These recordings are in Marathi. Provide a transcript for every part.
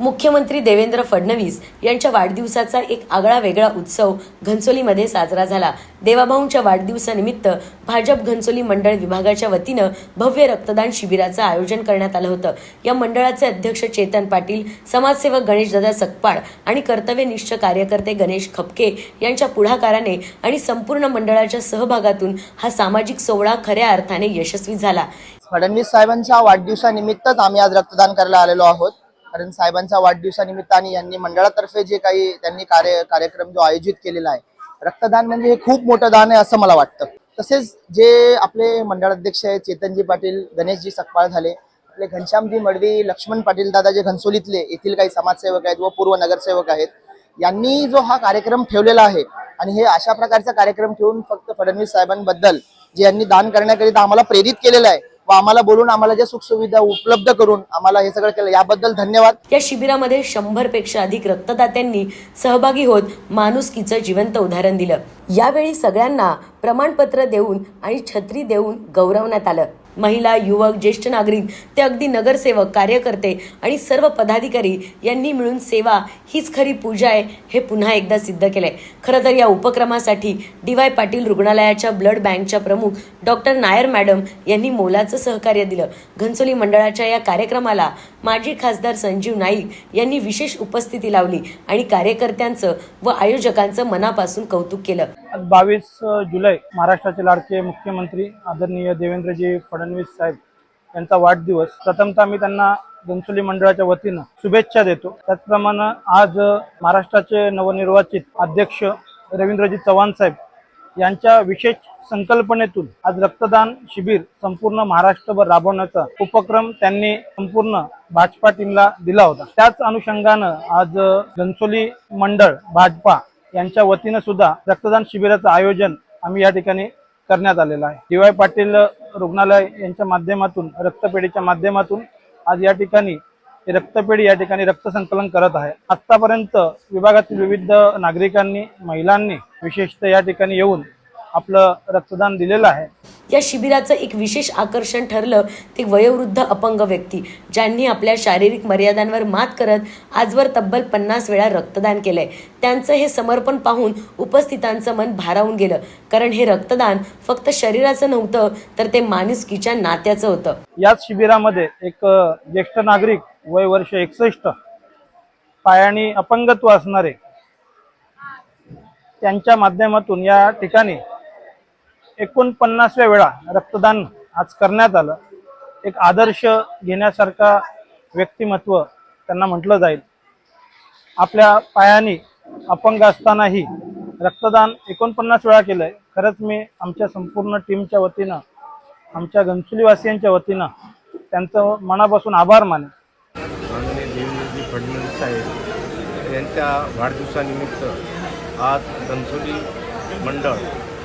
मुख्यमंत्री देवेंद्र फडणवीस यांच्या वाढदिवसाचा एक आगळा वेगळा उत्सव घनसोलीमध्ये साजरा झाला. देवाभाऊंच्या वाढदिवसानिमित्त भाजप घनसोली मंडळ विभागाच्या वतीनं भव्य रक्तदान शिबिराचं आयोजन करण्यात आलं होतं. या मंडळाचे अध्यक्ष चेतन पाटील समाजसेवक गणेशदादा सकपाळ आणि कर्तव्यनिष्ठ कार्यकर्ते गणेश खपके यांच्या पुढाकाराने आणि संपूर्ण मंडळाच्या सहभागातून हा सामाजिक सोहळा खऱ्या अर्थाने यशस्वी झाला. फडणवीस साहेबांच्या वाढदिवसानिमित्तच आम्ही आज रक्तदान करायला आलेलो आहोत. कारण साहेबांच्या वाढदिवसानिमित्ताने यांनी मंडळातर्फे जे काही त्यांनी कार्य कार्यक्रम जो आयोजित केलेला आहे रक्तदान म्हणजे हे खूप मोठं दान आहे असं मला वाटतं. तसेच जे आपले मंडळाध्यक्ष आहेत चेतनजी पाटील गणेशजी सकपाळ झाले आपले घनश्यामजी मडवी लक्ष्मण पाटील दादा जे घनसोलीतले येथील काही समाजसेवक आहेत व पूर्व नगरसेवक आहेत यांनी जो हा कार्यक्रम ठेवलेला आहे आणि हे अशा प्रकारचा कार्यक्रम ठेवून फक्त फडणवीस साहेबांबद्दल जे यांनी दान करण्याकरिता आम्हाला प्रेरित केलेलं आहे व आम्हाला बोलून आम्हाला ज्या सुखसुविधा उपलब्ध करून आम्हाला हे सगळं केलं याबद्दल धन्यवाद. या शिबिरामध्ये शंभरपेक्षा अधिक रक्तदात्यांनी सहभागी होत माणुसकीचं जिवंत उदाहरण दिलं. यावेळी सगळ्यांना प्रमाणपत्र देऊन आणि छत्री देऊन गौरवण्यात आलं. महिला युवक ज्येष्ठ नागरिक ते अगदी नगरसेवक कार्यकर्ते आणि सर्व पदाधिकारी यांनी मिळून सेवा हीच खरी पूजा आहे हे पुन्हा एकदा सिद्ध केलंय. खरं तर या उपक्रमासाठी डी वाय पाटील रुग्णालयाच्या ब्लड बँकच्या प्रमुख डॉक्टर नायर मॅडम यांनी मोलाचं सहकार्य दिलं. घनसोली मंडळाच्या या कार्यक्रमाला माजी खासदार संजीव नाईक यांनी विशेष उपस्थिती लावली आणि कार्यकर्त्यांचं व आयोजकांचं मनापासून कौतुक केलं. बावीस जुलै महाराष्ट्राचे लाडके मुख्यमंत्री आदरणीय देवेंद्रजी फडणवीस साहेब यांचा वाढदिवस. प्रथमतः मी त्यांना घनसोली मंडळाच्या वतीनं शुभेच्छा देतो. त्याचप्रमाणे आज महाराष्ट्राचे नवनिर्वाचित अध्यक्ष रवींद्रजी चव्हाण साहेब यांच्या विशेष संकल्पनेतून आज रक्तदान शिबिर संपूर्ण महाराष्ट्रभर राबवण्याचा उपक्रम त्यांनी संपूर्ण भाजपा टीमला दिला होता. त्याच अनुषंगानं आज घनसोली मंडळ भाजपा यांच्या वतीनं सुद्धा रक्तदान शिबिराचं आयोजन आम्ही या ठिकाणी करण्यात आलेलं आहे. डी वाय पाटील रुग्णालय यांच्या माध्यमातून रक्तपेढीच्या माध्यमातून आज या ठिकाणी रक्तपेढी या ठिकाणी रक्त संकलन करत आहे. आतापर्यंत विभागातील विविध नागरिकांनी महिलांनी विशेषतः या ठिकाणी येऊन आपलं रक्तदान दिलेलं आहे. या शिबिराचं एक विशेष आकर्षण ठरलं ते वयोवृद्ध अपंग व्यक्ती ज्यांनी आपल्या शारीरिक मर्यादांवर मात करत आजवर तब्बल पन्नास वेळा रक्तदान केलंय. त्यांचं हे समर्पण पाहून उपस्थितांचं मन भारावून गेलं. कारण हे रक्तदान फक्त शरीराचं नव्हतं तर ते माणुसकीच्या नात्याचं होतं. याच शिबिरामध्ये एक ज्येष्ठ नागरिक वय वर्ष एकसष्ट पायानी अपंगत्व असणारे त्यांच्या माध्यमातून या ठिकाणी एकोणपन्नासव्या वेळा रक्तदान आज करण्यात आलं. एक आदर्श घेण्यासारखा व्यक्तिमत्व त्यांना म्हटलं जाईल. आपल्या पायानी अपंग असतानाही रक्तदान एकोणपन्नास वेळा केलंय. खरंच मी आमच्या संपूर्ण टीमच्या वतीनं आमच्या घनसुलीवासियांच्या वतीनं त्यांचं मनापासून आभार माने माननीय देवेंद्रजी फडणवीस साहेब यांच्या वाढदिवसानिमित्त आज घनसोली मंडळ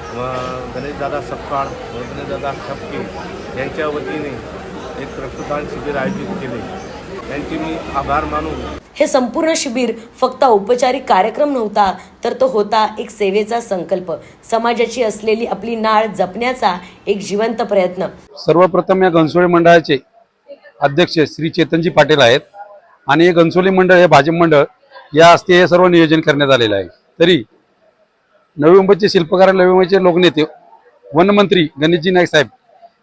व गणेशदादा सपकाळ व गणेशदादा खपके यांच्या वतीने एक रक्तदान शिबिर आयोजित केले. यांचे मी आभार मानून हे संपूर्ण शिबिर फक्त औपचारिक कार्यक्रम नव्हता तर तो होता एक सेवेचा संकल्प. समाजाची असलेली आपली नाळ जपण्याचा एक जिवंत प्रयत्न. सर्वप्रथम या घनसोली मंडळाचे अध्यक्ष श्री चेतनजी पाटील आहेत आणि हे घनसोली मंडळ हे भाजप मंडळ या हस्ते हे सर्व नियोजन करण्यात आलेलं आहे. तरी नवी मुंबईचे शिल्पकार नवी मुंबईचे लोकनेते वनमंत्री गणेशजी नाईक साहेब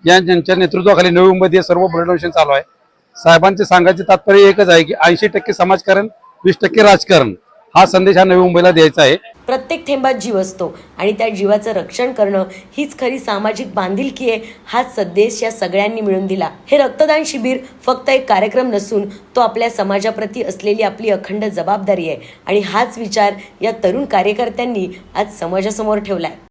यांच्या नेतृत्वाखाली नवी मुंबईत हे सर्व प्रदर्शन चालू आहे. साहेबांचे सांगायचे तात्पर्य एकच आहे की ऐंशी टक्के समाजकारण वीस टक्के राजकारण. हा संदेश हा नवी मुंबईला द्यायचा आहे. प्रत्येक थेंबात जीव असतो आणि त्या जीवाचं रक्षण करणं हीच खरी सामाजिक बांधिलकी आहे हाच संदेश या सगळ्यांनी मिळून दिला. हे रक्तदान शिबिर फक्त एक कार्यक्रम नसून तो आपल्या समाजाप्रती असलेली आपली अखंड जबाबदारी आहे आणि हाच विचार या तरुण कार्यकर्त्यांनी आज समाजासमोर ठेवलाय.